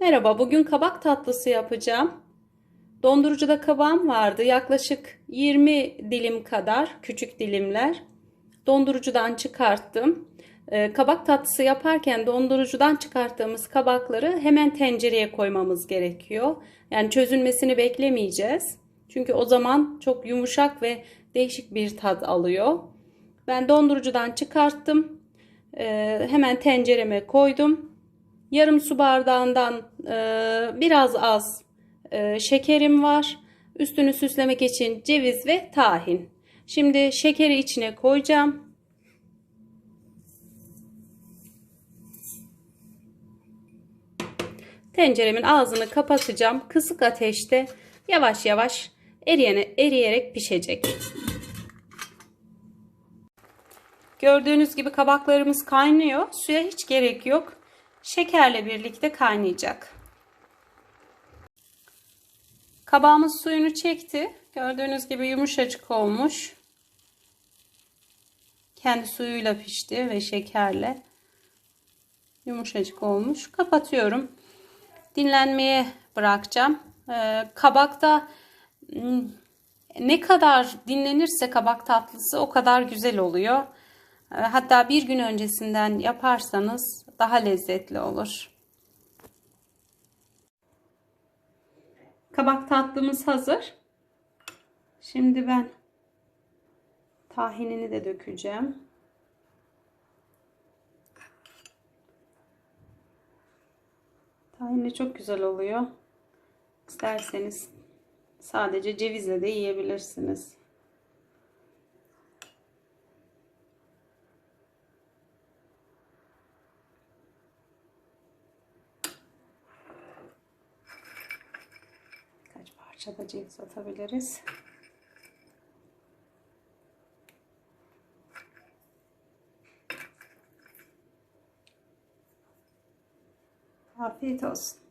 Merhaba, bugün kabak tatlısı yapacağım. Dondurucuda kabağım vardı. Yaklaşık 20 dilim kadar, küçük dilimler. Dondurucudan çıkarttım. Ee, kabak tatlısı yaparken dondurucudan çıkarttığımız kabakları hemen tencereye koymamız gerekiyor. Yani çözülmesini beklemeyeceğiz. Çünkü o zaman çok yumuşak ve değişik bir tat alıyor. Ben dondurucudan çıkarttım. Ee, hemen tencereme koydum. Yarım su bardağından e, biraz az e, şekerim var. Üstünü süslemek için ceviz ve tahin. Şimdi şekeri içine koyacağım. Tenceremin ağzını kapatacağım. Kısık ateşte yavaş yavaş eriyene, eriyerek pişecek. Gördüğünüz gibi kabaklarımız kaynıyor. Suya hiç gerek yok. Şekerle birlikte kaynayacak. Kabağımız suyunu çekti. Gördüğünüz gibi yumuşacık olmuş. Kendi suyuyla pişti ve şekerle yumuşacık olmuş. Kapatıyorum. Dinlenmeye bırakacağım. Ee, kabakta hmm, ne kadar dinlenirse kabak tatlısı o kadar güzel oluyor. Ee, Hatta bir gün öncesinden yaparsanız daha lezzetli olur. Kabak tatlımız hazır. Şimdi ben tahinini de dökeceğim. Tahinli çok güzel oluyor. İsterseniz sadece cevizle de yiyebilirsiniz. Parça da ceviz atabiliriz. Afiyet olsun.